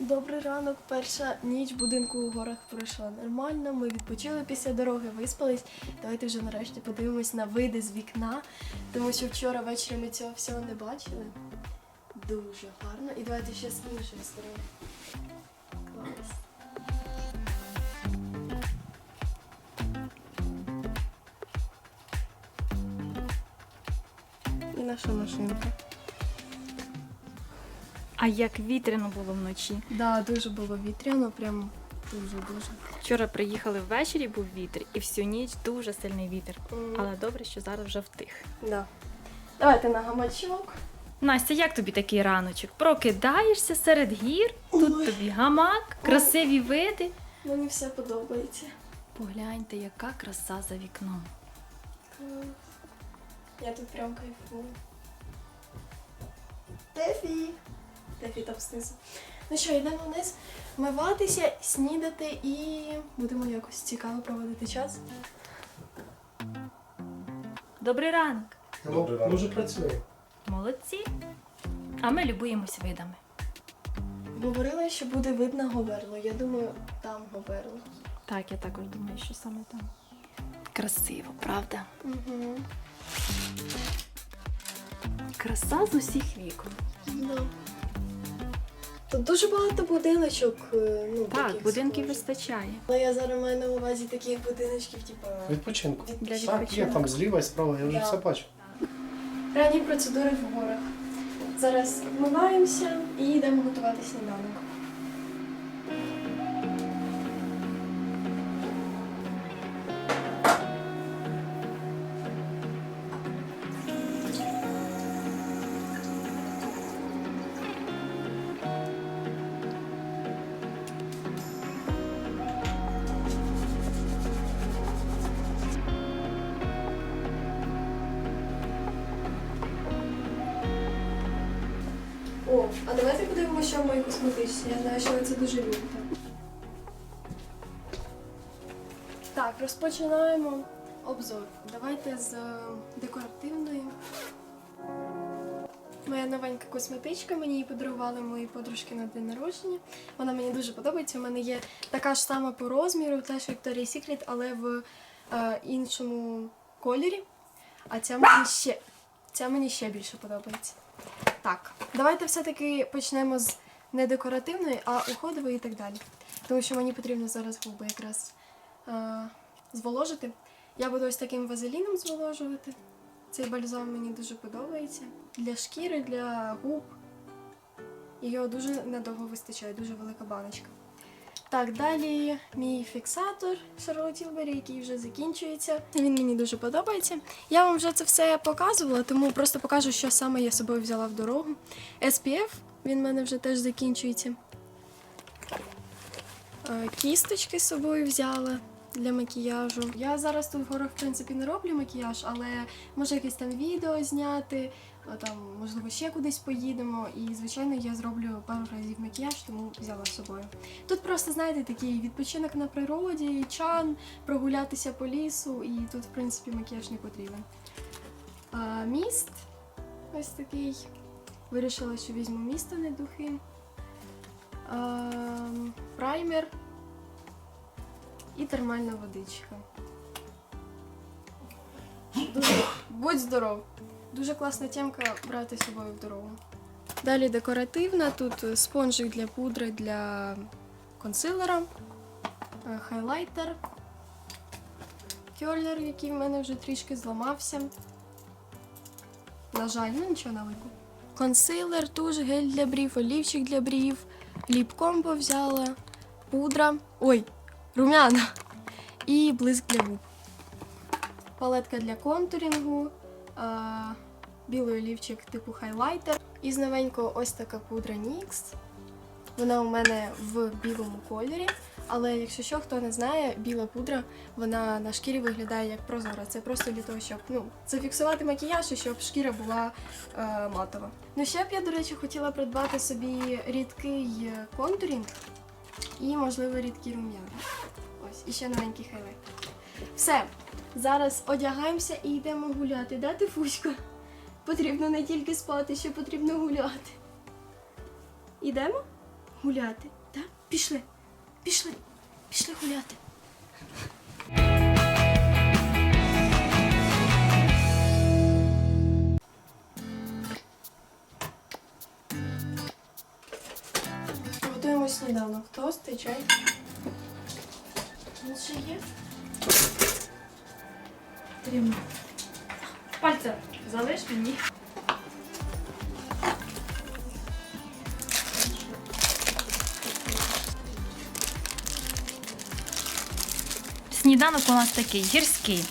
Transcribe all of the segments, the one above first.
Добрий ранок. Перша ніч будинку у горах пройшла нормально. Ми відпочили після дороги, виспались. Давайте вже нарешті подивимось на види з вікна, тому що вчора ввечері ми цього всього не бачили. Дуже гарно. І давайте ще з сторони. Клас. І наша машинка. А як вітряно було вночі. Да, дуже було вітряно, прям дуже-дуже. Вчора приїхали ввечері, був вітер, і всю ніч дуже сильний вітер. Але добре, що зараз вже втих. Да. Давайте на гамачок. Настя, як тобі такий раночок? Прокидаєшся серед гір, тут Ой. тобі гамак, красиві види. Мені все подобається. Погляньте, яка краса за вікном. Клас. Я тут прям кайфую. Тефі! Тефі там знизу. Ну що, йдемо вниз вмиватися, снідати і будемо якось цікаво проводити час. Добрий ранок! Добрий ранок. Може працює. Молодці! А ми любуємось видами. Говорили, що буде видно говерло. Я думаю, там говерло. Так, я також думаю, що саме там. Красиво, правда? Угу. Краса з усіх вікон. Да. Тут дуже багато будиночок. е, Ну, Так, таких будинків схожих. вистачає. Але я зараз маю на увазі таких будиночків, типу. Відпочинку. Для Так, є відпочинку. там зліва і справа, я вже Да. все бачу. Ранні процедури в горах. Зараз вмиваємося і йдемо готувати сніданок. Так, розпочинаємо обзор. Давайте з е, декоративної. Моя новенька косметичка, мені її подарували мої подружки на день народження. Вона мені дуже подобається. У мене є така ж сама по розміру, теж Victoria's Secret, але в е, іншому кольорі. А ця мені ще, ця мені ще більше подобається. Так, давайте все-таки почнемо з не декоративної, а уходової і так далі. Тому що мені потрібно зараз губи якраз зволожити. Я буду ось таким вазеліном зволожувати. Цей бальзам мені дуже подобається. Для шкіри, для губ. Його дуже надовго вистачає, дуже велика баночка. Так, далі мій фіксатор Charlotte Tilbury, який вже закінчується. Він мені дуже подобається. Я вам вже це все показувала, тому просто покажу, що саме я собою взяла в дорогу. SPF, він в мене вже теж закінчується. Е, Кісточки з собою взяла для макіяжу. Я зараз тут в горах, в принципі, не роблю макіяж, але може якесь там відео зняти, там, можливо, ще кудись поїдемо. І, звичайно, я зроблю пару разів макіяж, тому взяла з собою. Тут просто, знаєте, такий відпочинок на природі, чан, прогулятися по лісу, і тут, в принципі, макіяж не потрібен. А, міст ось такий. Вирішила, що візьму місто, не духи. А, праймер і термальна водичка. Дуже будь здоров! Дуже класна тємка брати з собою в дорогу. Далі декоративна, тут спонжик для пудри для консилера, е, хайлайтер, кьолер, який в мене вже трішки зламався. На жаль, ну нічого налику. Консилер, туш, гель для брів, олівчик для брів, ліп-комбо взяла, пудра. Ой, румяна. І блиск для губ. Палетка для контурінгу, білий олівчик типу хайлайтер. І з новенького ось така пудра NYX. Вона у мене в білому кольорі. Але якщо що, хто не знає, біла пудра вона на шкірі виглядає як прозора. Це просто для того, щоб ну, зафіксувати макіяж і щоб шкіра була е, матова. Ну ще б я, до речі, хотіла придбати собі рідкий контурінг і, можливо, рідкі рум'яна. Ось, і ще новенький хайлайт. Все, зараз одягаємося і йдемо гуляти. Да, Тифуська? Потрібно не тільки спати, ще потрібно гуляти. Ідемо? гуляти. Так? Пішли. Пішли. Пішли гуляти. Готуємо сніданок. Тости, чай. У нас ще є? Тримай. Пальця залиш мені. Сніданок у нас такий гірський.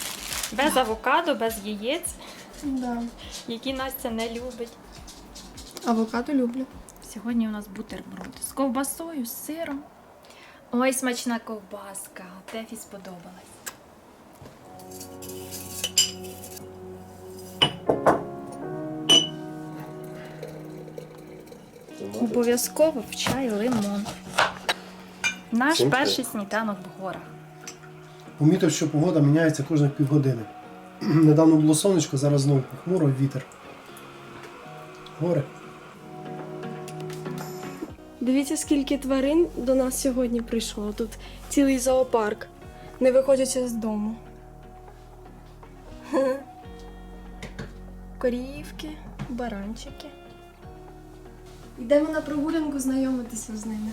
Без авокадо, без яєць, Да. які Настя не любить. Авокадо люблю. Сьогодні у нас бутерброд з ковбасою, з сиром. Ой, смачна ковбаска. Тефі сподобалась. Обов'язково в чай лимон. Наш Супер. перший сніданок в горах. Помітив, що погода міняється кожних півгодини. Недавно було сонечко, зараз знову похмуро, вітер. Горе. Дивіться, скільки тварин до нас сьогодні прийшло. Тут цілий зоопарк. Не виходячи з дому. Корівки, баранчики. Йдемо на прогулянку знайомитися з ними.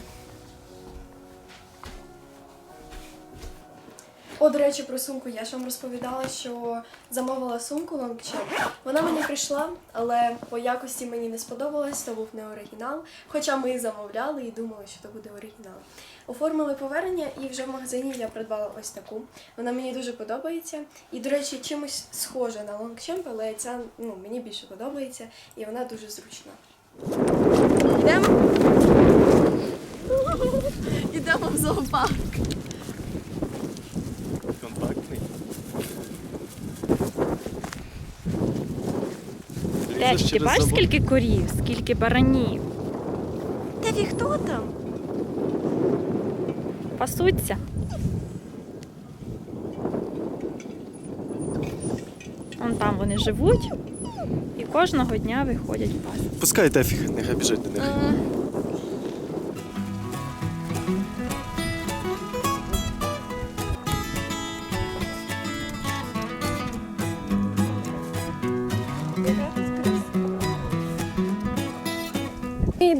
О, до речі, про сумку. Я ж вам розповідала, що замовила сумку Longchamp. Вона мені прийшла, але по якості мені не сподобалась, то був не оригінал. Хоча ми замовляли і думали, що то буде оригінал. Оформили повернення, і вже в магазині я придбала ось таку. Вона мені дуже подобається. І, до речі, чимось схожа на Longchamp, але ця ну, мені більше подобається і вона дуже зручна. Йдемо? Йдемо в зоопарк. Контактний. Тефі, ти бачиш, скільки корів, скільки баранів? Теві, хто там? Пасуться. Вон там вони живуть і кожного дня виходять пасти. Пускай Тефі, нехай біжить до них.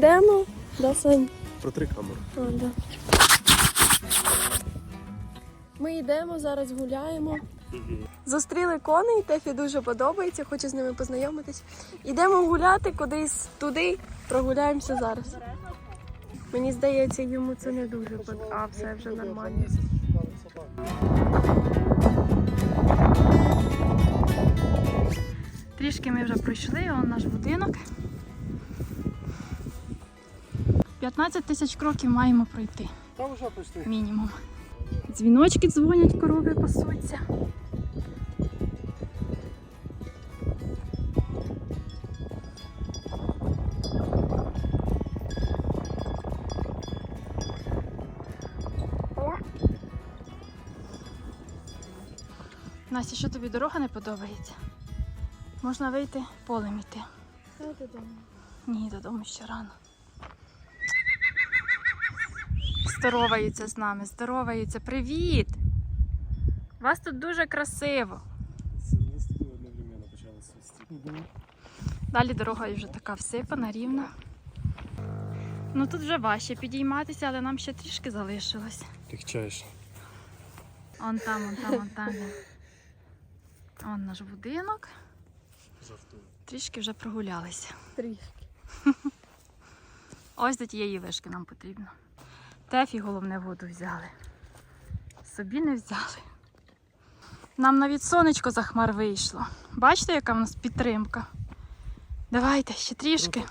Йдемо. Да, Сань? Протри камеру. А, да. Ми йдемо, зараз гуляємо. Зустріли коней, Тефі дуже подобається, хочу з ними познайомитись. Йдемо гуляти кудись туди, прогуляємося зараз. Мені здається, йому це не дуже подобається. А, все вже нормально. Трішки ми вже пройшли, он наш будинок. 15 тисяч кроків маємо пройти, Та вже почти. мінімум. Дзвіночки дзвонять, корови пасуться. Настя, що тобі дорога не подобається? Можна вийти полем іти. Ні, додому ще рано. Здороваються з нами, здороваються. Привіт! У вас тут дуже красиво. Далі дорога вже така всипана, рівна. Ну тут вже важче підійматися, але нам ще трішки залишилось. Легчаєш. Он там, он там, он там. Он наш будинок. Жартую. Трішки вже прогулялися. Трішки. Ось до тієї вишки нам потрібно. Тефі головне воду взяли. Собі не взяли. Нам навіть сонечко за хмар вийшло. Бачите, яка в нас підтримка? Давайте ще трішки.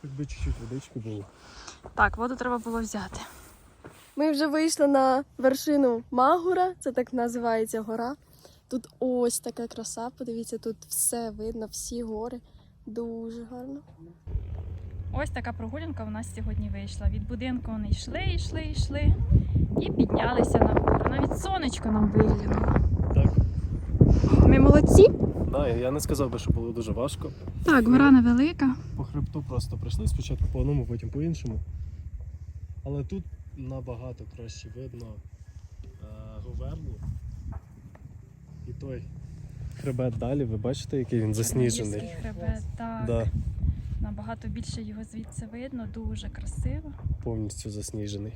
Хоч би чуть-чуть водички було. Так, воду треба було взяти. Ми вже вийшли на вершину Магура, це так називається гора. Тут ось така краса, подивіться, тут все видно, всі гори. Дуже гарно. Ось така прогулянка у нас сьогодні вийшла. Від будинку вони йшли, йшли, йшли і піднялися на гору. Навіть сонечко нам виглянуло. Так. Ми молодці. Да, я не сказав би, що було дуже важко. Так, гора невелика. По хребту просто пройшли спочатку по одному, потім по іншому. Але тут набагато краще видно е, Говерлу. І той хребет далі, ви бачите, який він засніжений. Хребет, так. Да, Набагато більше його звідси видно, дуже красиво. повністю засніжений.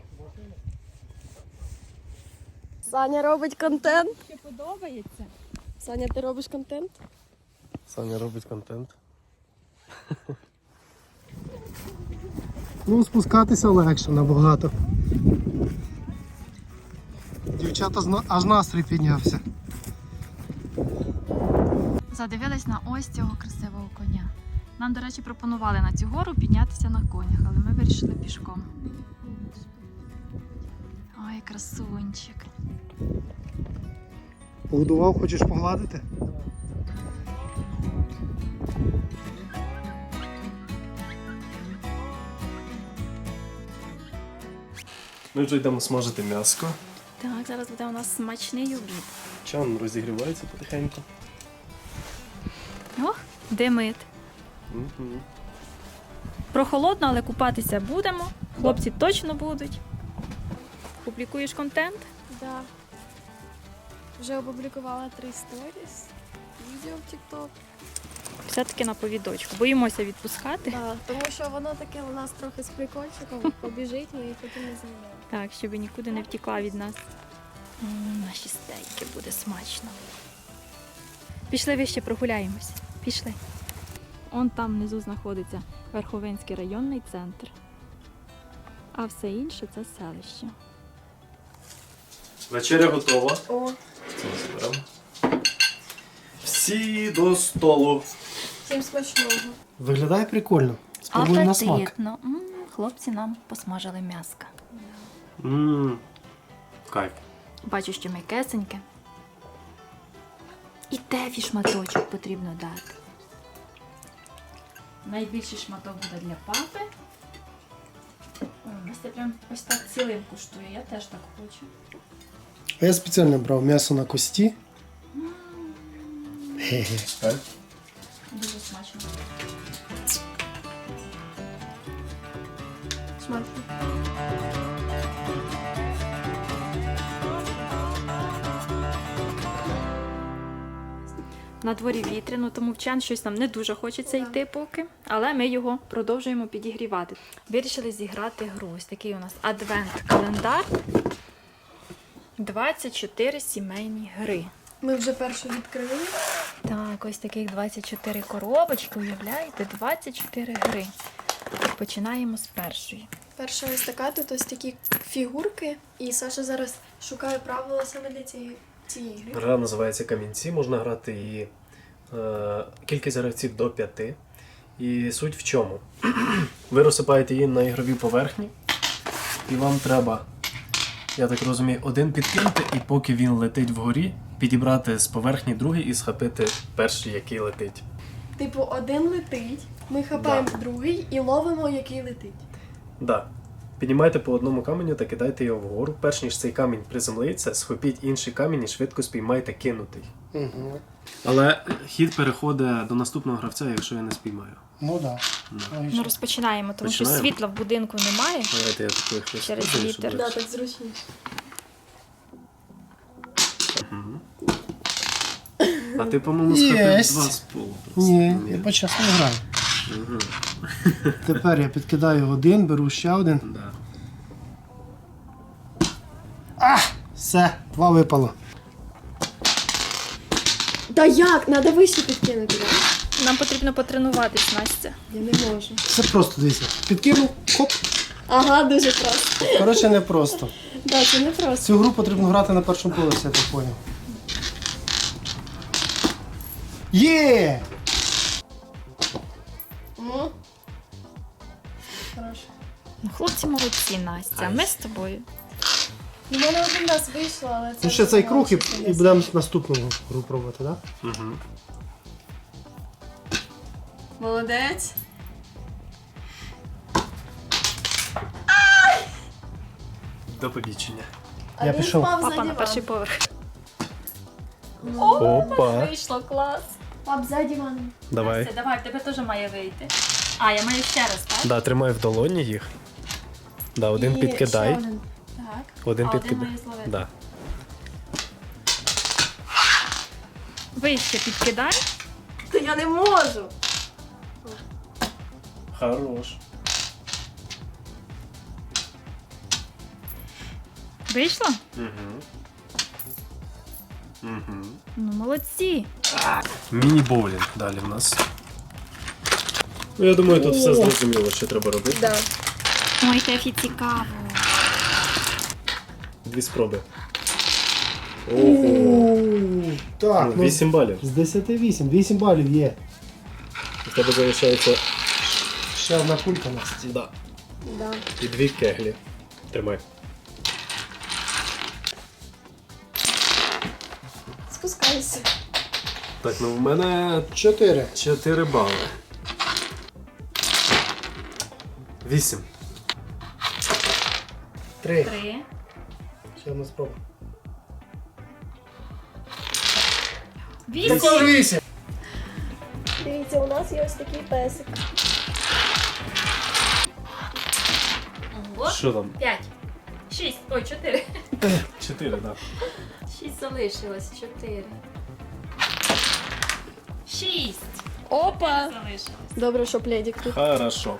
Саня робить контент. Що подобається? Саня, ти робиш контент? Саня робить контент. Ну, спускатися легше набагато. Дівчата аж настрій піднявся. Задивились на ось цього красивого коня. Нам, до речі, пропонували на цю гору піднятися на конях, але ми вирішили пішком. Ой, красунчик. Погодував, хочеш погладити? Ми вже йдемо смажити м'яско. Так, зараз буде у нас смачний обід. Чан розігрівається потихеньку. Ох, димит. Прохолодно, але купатися будемо. Хлопці точно будуть. Публікуєш контент? Да. Вже опублікувала три сторіс. Відео в TikTok. Все-таки на повідочку. Боїмося відпускати. Да, тому що воно таке у нас трохи з прикольчиком. Побіжить, ми їх потім не знімемо. Так, щоб нікуди не втікла від нас. М, Наші стейки буде смачно. Пішли вище прогуляємось. Пішли. Он там внизу знаходиться Верховинський районний центр. А все інше це селище. Вечеря готова. О. Всі до столу. всім смачного. Виглядає прикольно. Спробуємо на смак. Апетитно. М, Хлопці нам посмажили м'яска. Ммм. Кайф. Бачу, що м'якесеньке. І тефі шматочок потрібно дати. Найбільший шматок буде для папи. О, це прям ось так цілим куштує, я теж так хочу. А я спеціально брав м'ясо на кості. Хе-хе. Дуже смачно. Смачно. На дворі вітряно, тому в чан щось нам не дуже хочеться йти поки, але ми його продовжуємо підігрівати. Вирішили зіграти гру. Ось такий у нас адвент-календар. 24 сімейні гри. Ми вже першу відкрили. Так, ось таких 24 коробочки, уявляєте? 24 гри. Починаємо з першої. Перша ось така, тут ось такі фігурки. І Саша зараз шукає правила саме для цієї, цієї гри. Гра називається Камінці, можна грати її е, кількість гравців до п'яти. І суть в чому? Ви розсипаєте її на ігровій поверхні, і вам треба, я так розумію, один підкинути, і поки він летить вгорі, підібрати з поверхні другий і схопити перший, який летить. Типу, один летить, ми хапаємо другий і ловимо, який летить. Да. Піднімайте по одному каменю та кидайте його вгору. Перш ніж цей камінь приземлиться, схопіть інший камінь і швидко спіймайте кинутий. Угу. Але хід переходить до наступного гравця, якщо я не спіймаю. Ну так. Да. Ну, розпочинаємо, тому що Починаємо? світла в будинку немає. Давайте я хвилю. Через вітер. Да, так зручніше. А ти, по-моєму, схопив Єсть. два з полу. просто. Ні, я по-чесно граю. Мгм. Тепер я підкидаю один, беру ще один. Да. Все, два випало. Та як? Надо вище підкинути, да? Нам потрібно потренуватись, Настя. Я не можу. Це просто дивіться. Підкинув, хоп. Ага, дуже просто. Коротше, не просто. Да, це не просто. Цю гру потрібно грати на першому поверсі, я так поняв. Є! Хлопці молодці, Настя. Ми з тобою. У мене один раз вийшло, але це. Ну ще цей круг і, і будемо наступну гру пробувати, так? Угу. Молодець. До побічення. А Я він пішов. впав Папа на перший поверх. Опа. Вийшло клас. Пап, ззаді вами. Давай. Настя, давай, в тебе теж має вийти. А, я маю ще раз, так? Да, тримай в долоні їх. Да, один І підкидай. ще один. Так. Один а, підкидай. один зловити. Да. Вище підкидай. Та я не можу. Хорош. Вийшло? Угу. Угу. Ну, молодці. Міні-боулінг далі в нас. Ну, я думаю, тут все зрозуміло, що треба робити. Да. Ой, Тефі, цікаво. Дві спроби. Ого. Так, Ну, ну, 8 балів. з 10 8. 8 балів є. У тебе залишається Ще одна кулька у нас. да. Да. і дві кеглі. Тримай. Спускайся. Так, ну в мене 4. 4 бали. 8. 3. Три. Ще одна спроба. Вісім. 8. Дивіться, у нас є ось такий песик. Ого. Що там? П'ять. Шість. Ой, чотири. 4, так. Шість залишилось. Чотири. Шість. Опа. Залишилось. Добре, що пледик тут. Хорошо.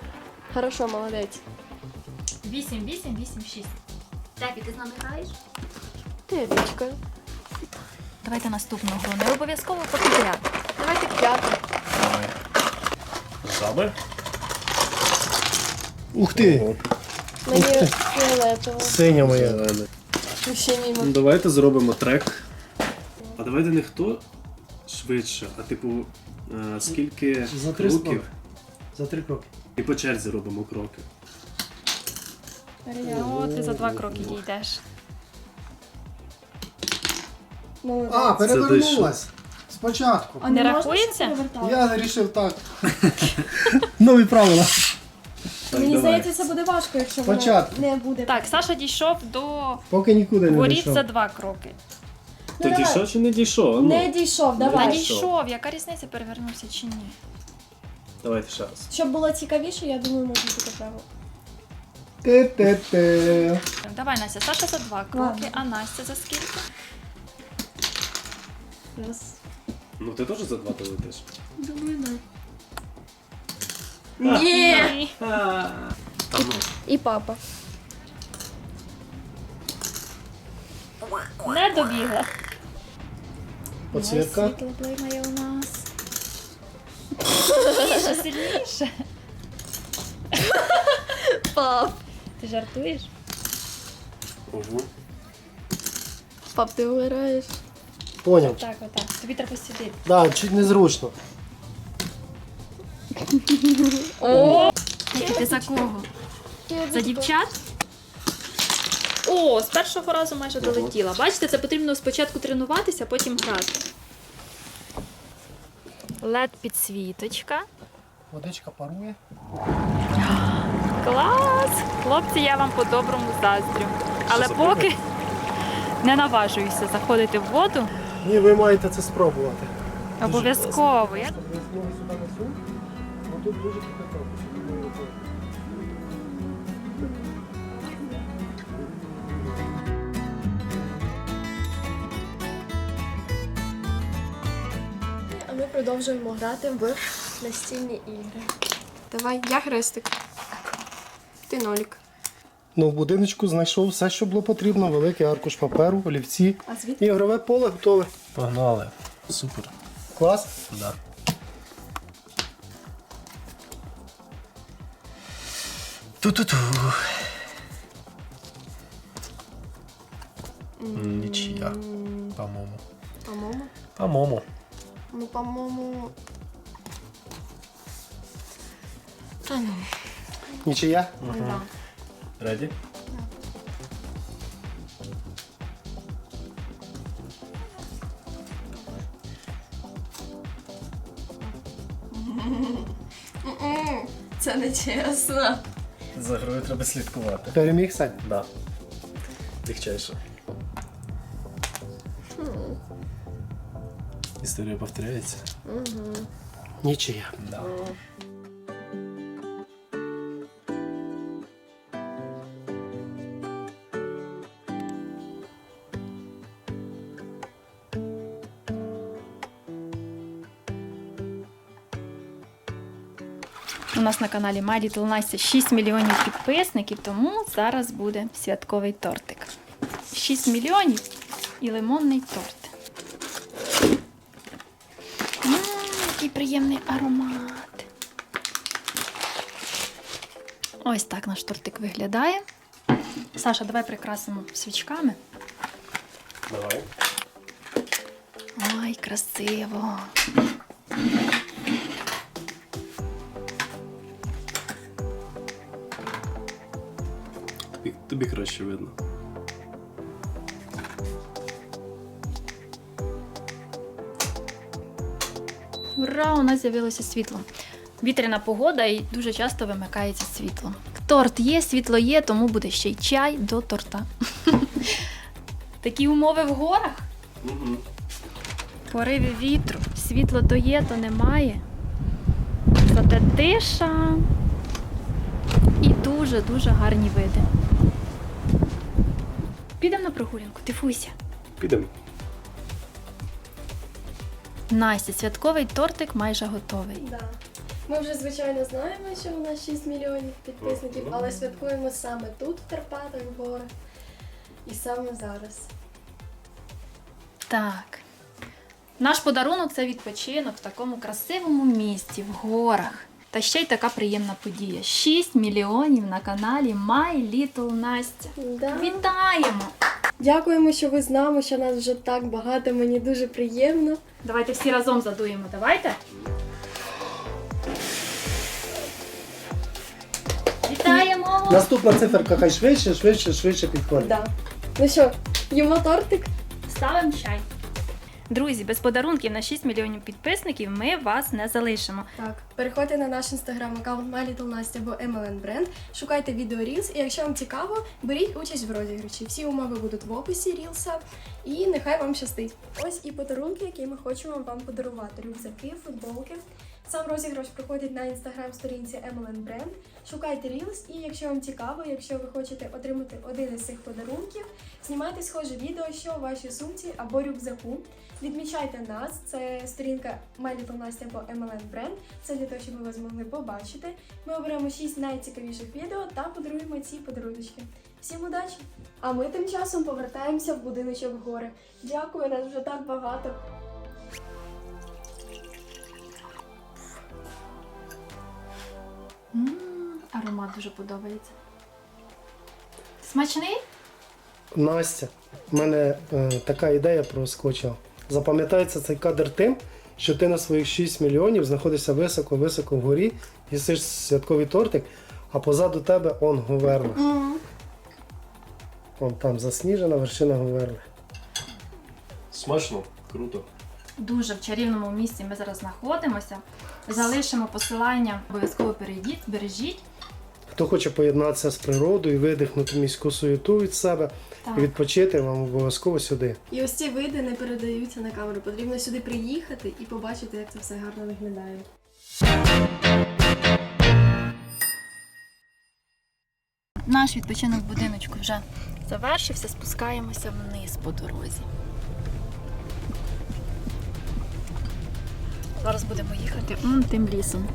Хорошо, молодець. Вісім, вісім, вісім, шість. Тефі, ти з нами граєш? Тедечка. Давайте наступну гру. Не обов'язково попідряд. Давайте п'яту. Давай. Жаби? Ух ти! Ого. Мені фіолетово. Синя моя. Зелене. Ще мімо. Ну, давайте зробимо трек. А давайте не хто швидше, а типу, е, скільки За три кроків. За три кроки. і по черзі робимо кроки. О, ти за два кроки дійдеш. Молодець. А, перевернулась. Спочатку. А Не рахується? Я вирішив так. Нові правила. Мені здається, це буде важко, якщо воно Спочатку. не буде. Так, Саша дійшов до Поки нікуди не воріт дійшов. за два кроки. Ти давай. дійшов чи не дійшов? А ну, Не дійшов, Та давай. дійшов. дійшов, яка різниця перевернувся чи ні? Давайте ще раз. Щоб було цікавіше, я думаю, можна таке право. Те-те-те. Давай, Настя, Саша за два кроки, Ладно. а Настя за скільки? Раз. Ну ти теж за два ти летиш? Думаю, не. Ні! Та ну. І папа. Не добігла. Оцвірка. Ой, світло блимає у нас. Сильніше, сильніше. Пап. Ти жартуєш? Ого. Пап, ти вмираєш. Поняв. Так, отак. Тобі треба сидіти. Да, чуть незручно. О! Ти за кого? За дівчат? О, з першого разу майже долетіла. Бачите, це потрібно спочатку тренуватися, а потім грати. Лед підсвіточка. Водичка парує. Клас! Хлопці, я вам по-доброму заздрю. Але за поки не наважуюся заходити в воду, Ні, ви маєте це спробувати. обов'язково. Я... Тут дуже. А ми продовжуємо грати в настільні ігри. Давай, я хрестик. Ти нолік. Ну, в будиночку знайшов все, що було потрібно. Великий аркуш паперу, олівці. А звідки? Ігрове поле готове. Погнали. Супер. Клас. Да. Ту-ту-ту. Нічия. По-моєму. По-моєму. По-моєму. Ну, по-моєму. Та ну. Нічия. Да. М-м, Це не чесно. За грою треба слідкувати. Переміг Сань. Да. Легчайше. Історія повторяється. Нічия. Да. Нас на каналі My Little Настя 6 мільйонів підписників, тому зараз буде святковий тортик. 6 мільйонів і лимонний торт. М, який приємний аромат. Ось так наш тортик виглядає. Саша, давай прикрасимо свічками. Давай. Ой, красиво. Тобі, краще видно. Ура! У нас з'явилося світло. Вітряна погода і дуже часто вимикається світло. Торт є, світло є, тому буде ще й чай до торта. Такі умови в горах. Угу. Пориви вітру. Світло то є, то немає. Зате тиша і дуже-дуже гарні види. Прогулянку, тифуйся. Підемо. Настя, святковий тортик майже готовий. Да. Ми вже звичайно знаємо, що у нас 6 мільйонів підписників, але святкуємо саме тут, в Карпатах, в горах. І саме зараз. Так. Наш подарунок це відпочинок в такому красивому місті, в горах. Та ще й така приємна подія. 6 мільйонів на каналі My Little Настя. Да. Вітаємо! Дякуємо, що ви з нами, що нас вже так багато. Мені дуже приємно. Давайте всі разом задуємо. Давайте. Вітаємо! Наступна циферка хай швидше, швидше, швидше підходить. Да. Ну що, їмо тортик? Ставимо чай. Друзі, без подарунків на 6 мільйонів підписників ми вас не залишимо. Так, переходьте на наш інстаграм аккаунт MyLittleNastя або MLN Brand, шукайте відео Reels, і якщо вам цікаво, беріть участь в розіграші. Всі умови будуть в описі Рілса, і нехай вам щастить. Ось і подарунки, які ми хочемо вам подарувати: рюкзаки, футболки. Сам розіграш проходить на інстаграм-сторінці MLN Brand. Шукайте Reels, і якщо вам цікаво, якщо ви хочете отримати один із цих подарунків, знімайте схоже відео, що у вашій сумці або рюкзаку. Відмічайте нас, це сторінка Настя або MLN Brand. Це для того, щоб ми вас змогли побачити. Ми оберемо 6 найцікавіших відео та подаруємо ці подарунки. Всім удачі! А ми тим часом повертаємося в будиночок гори. Дякую, нас вже так багато. Аромат дуже подобається. Смачний? Настя, в мене е, така ідея проскочила. Запам'ятається цей кадр тим, що ти на своїх 6 мільйонів знаходишся високо-високо вгорі, їсиш святковий тортик, а позаду тебе он Говерла. Вон там засніжена вершина Говерли. Смачно, круто. Дуже в чарівному місці ми зараз знаходимося. Залишимо посилання, обов'язково перейдіть, збережіть. Хто хоче поєднатися з природою, видихнути міську суєту від себе Так. і відпочити, вам обов'язково сюди. І ось ці види не передаються на камеру. Потрібно сюди приїхати і побачити, як це все гарно виглядає. Наш відпочинок в будиночку вже завершився, спускаємося вниз по дорозі. Зараз будемо їхати тим лісом.